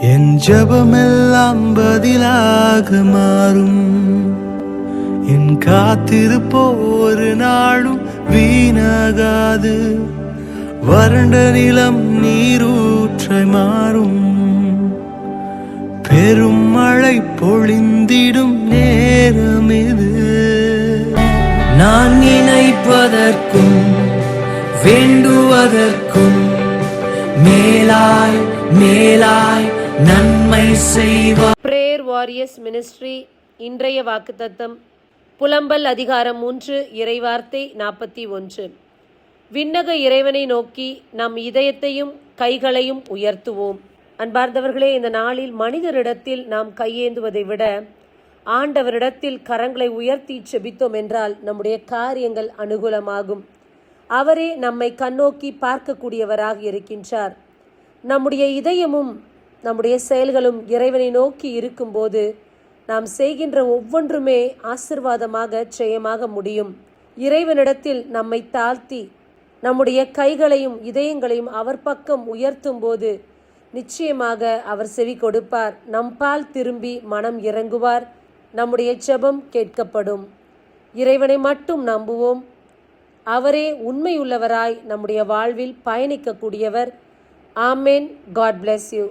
என் ஜபமெல்லாம் பதிலாக மாறும். என் காத்திருப்போ ஒரு நாளும் வீணாகாது. வறண்ட நிலம் நீரூற்றை மாறும். பெரும் மழை பொழிந்திடும் நேரம் இது நான் நினைப்பதற்கும் வேண்டுவதற்கும் மேலாய் மேலாய் நன்மை செய்வார் பிரேயர் வாரியர்ஸ் மினிஸ்ட்ரி இன்றைய வாக்குத்தத்தம் புலம்பல் அதிகாரம் மூன்று இறைவார்த்தை நாற்பத்தி ஒன்று. விண்ணக இறைவனை நோக்கி நம் இதயத்தையும் கைகளையும் உயர்த்துவோம். அன்பார்ந்தவர்களே இந்த நாளில் மனிதரிடத்தில் நாம் கையேந்துவதை விட ஆண்டவரிடத்தில் கரங்களை உயர்த்தி செபித்தோம் என்றால் நம்முடைய காரியங்கள் அனுகூலமாகும். அவரே நம்மை கண்ணோக்கி பார்க்கக்கூடியவராக இருக்கின்றார். நம்முடைய இதயமும் நம்முடைய செயல்களும் இறைவனை நோக்கி இருக்கும்போது நாம் செய்கின்ற ஒவ்வொன்றுமே ஆசிர்வாதமாக ஜெயமாக முடியும். இறைவனிடத்தில் நம்மை தாழ்த்தி நம்முடைய கைகளையும் இதயங்களையும் அவர் பக்கம் உயர்த்தும் போது நிச்சயமாக அவர் செவி கொடுப்பார். நம்பால் திரும்பி மனம் இறங்குவார். நம்முடைய ஜெபம் கேட்கப்படும். இறைவனை மட்டும் நம்புவோம். அவரே உண்மையுள்ளவராய் நம்முடைய வாழ்வில் பயணிக்கக்கூடியவர். ஆமேன். God bless you.